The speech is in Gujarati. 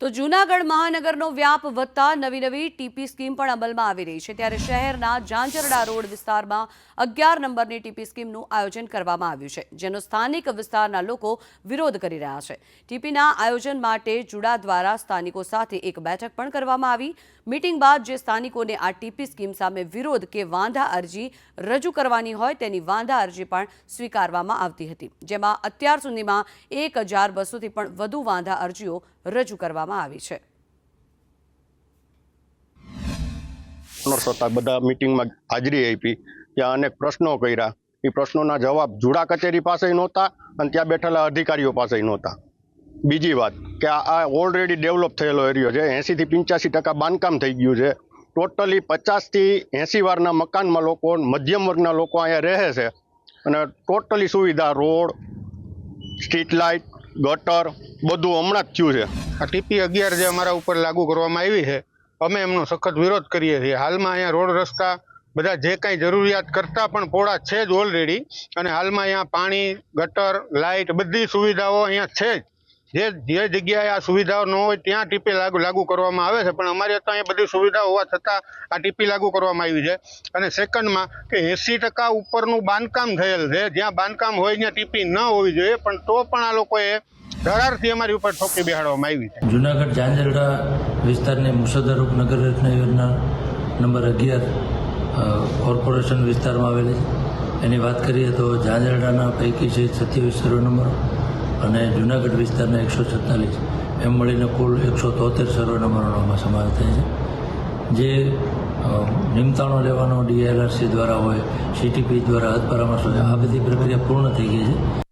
તો જૂનાગઢ મહાનગરનો વ્યાપ વધતા નવી નવી ટીપી સ્કીમ પણ અમલમાં આવી રહી છે. ત્યારે શહેરના ઝાંઝરડા રોડ વિસ્તારમાં અગિયાર નંબરની ટીપી સ્કીમનું આયોજન કરવામાં આવ્યું છે, જેનો સ્થાનિક વિસ્તારના લોકો વિરોધ કરી રહ્યા છે. ટીપીના આયોજન માટે જુડા દ્વારા સ્થાનિકો સાથે એક બેઠક પણ કરવામાં આવી. મીટિંગ બાદ જે સ્થાનિકોને આ ટીપી સ્કીમ સામે વિરોધ કે વાંધા અરજી રજૂ કરવાની હોય તેની વાંધા અરજી પણ સ્વીકારવામાં આવતી હતી, જેમાં અત્યાર સુધીમાં એક હજાર બસોથી પણ વધુ વાંધા અરજીઓ રજૂ કરવામાં આવી છે. બધા મિટિંગમાં હાજરી આપી. ત્યાં અનેક પ્રશ્નો કર્યા. એ પ્રશ્નોના જવાબ જુડા કચેરી પાસે નહોતા અને ત્યાં બેઠેલા અધિકારીઓ પાસે નહોતા. બીજી વાત કે આ ઓલરેડી ડેવલપ થયેલો એરિયો છે. એંસીથી પંચ્યાસી ટકા બાંધકામ થઈ ગયું છે. ટોટલી પચાસથી એંસી વારના મકાનમાં લોકો, મધ્યમ વર્ગના લોકો અહીંયા રહે છે. અને ટોટલી સુવિધા, રોડ સ્ટ્રીટ લાઇટ ગટર બધું હમણાં જ થયું છે. આ ટીપી અગિયાર જે અમારા ઉપર લાગુ કરવામાં આવી છે, અમે એમનો સખત વિરોધ કરીએ છીએ. હાલમાં અહીંયા રોડ રસ્તા બધા જે કાંઈ જરૂરિયાત કરતાં પણ પોળા છે જ ઓલરેડી અને હાલમાં અહીંયા પાણી, ગટર લાઇટ બધી સુવિધાઓ અહીંયા છે જ. જે જે જગ્યાએ આ સુવિધાઓ ન હોય ત્યાં ટીપી લાગુ લાગુ કરવામાં આવે છે. પણ અમારે ત્યાં અહીંયા બધી સુવિધા હોવા છતાં આ ટીપી લાગુ કરવામાં આવી છે. અને સેકન્ડમાં કે એંસી ટકા ઉપરનું બાંધકામ થયેલ છે. જ્યાં બાંધકામ હોય ત્યાં ટીપી ન હોવી જોઈએ, પણ તો પણ આ લોકોએ ધરારથી અમારી ઉપર ઠોકી બેહાડવામાં આવી છે. જુનાગઢ જાંજરડા વિસ્તારની મુસદ્દરુપ નગર રચના યોજના નંબર અગિયાર કોર્પોરેશન વિસ્તારમાં આવેલી છે. એની વાત કરીએ તો જાંજરડાના પૈકી છે સત્યાવીસ સર્વે નંબરો અને જુનાગઢ વિસ્તારના એકસો છેતાલીસ. એમ મળીને કુલ એકસો તોતેર સર્વે નંબરોનો સમાવેશ થાય છે. જે નિમતાણો લેવાનો ડીએલઆરસી દ્વારા હોય, સીટીપી દ્વારા પરામર્શ હોય આ બધી પ્રક્રિયા પૂર્ણ થઈ ગઈ છે.